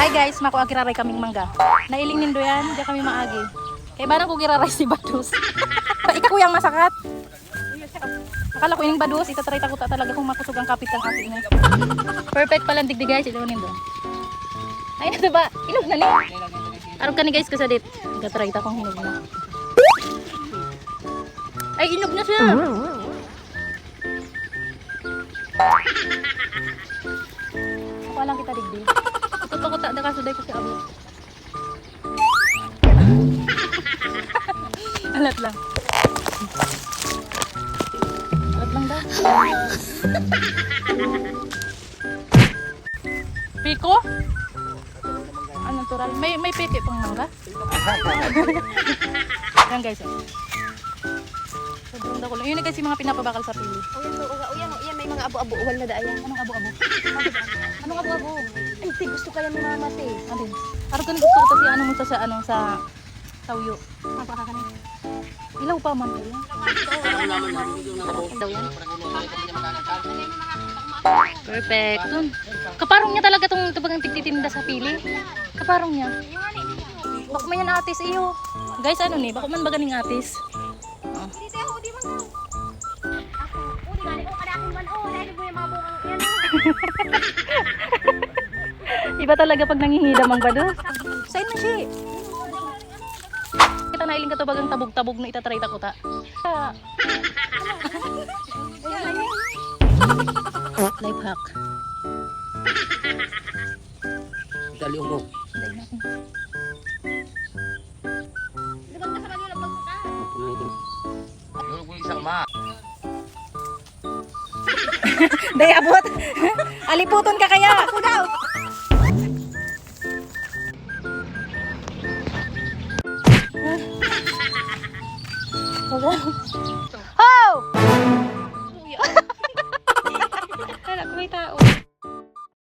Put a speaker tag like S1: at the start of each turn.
S1: Hi guys, mako agiraray kaming mangga. Nailing nindo yan, diya kami maagi. Kay ba ko giraray si Badus? Ikaw kuyang masakat. Akala ko yung Badus, itatry ta ko ta talaga kung makusog ang kapit ng ating niya. Perfect pala digdi guys, ito nindo. Ay na ba? Inog na ni. Aron ka ni guys kasadit. Itatry ta kung hinog na. Ay inog na siya. Ako lang kita digdi. Ito ko ta da kasuday ko si. Alat lang. Alat lang daw. Piko? Anong tural? May may peke pang mangga? Yan guys. Oh. Sobrang dako lang. Yun yung mga pinapabakal sa pili.
S2: O yan, o yan, o yan, may mga abo-abo, uwal na daayan.
S1: Anong abo-abo? Anong abo-abo?
S2: Di, gusto kaya ni mama, te.
S1: Ano? Araw ka gusto ko kasi ano mo sa sa ano sa sauyo. Ilaw pa man kayo. Perfect. Dun. Kaparong niya talaga tong tabagang tigtitinda sa pili. Kaparong niya. Bako man yan atis iyo. Guys, ano ni? Bako man ba ganing atis? Oh.
S2: Ako, di gani ko, kadakin man, o, dahil mo yung mga bukang yan.
S1: Iba talaga pag nangihidam ang bado. Saan na siya? Kita nailing ka to bagang tabog-tabog na itatry ta ko ta. Ah. Life hack.
S3: Dali ko?
S1: Day abot. Aliputon ka kaya. Ako daw. Ho! Anak, may tao.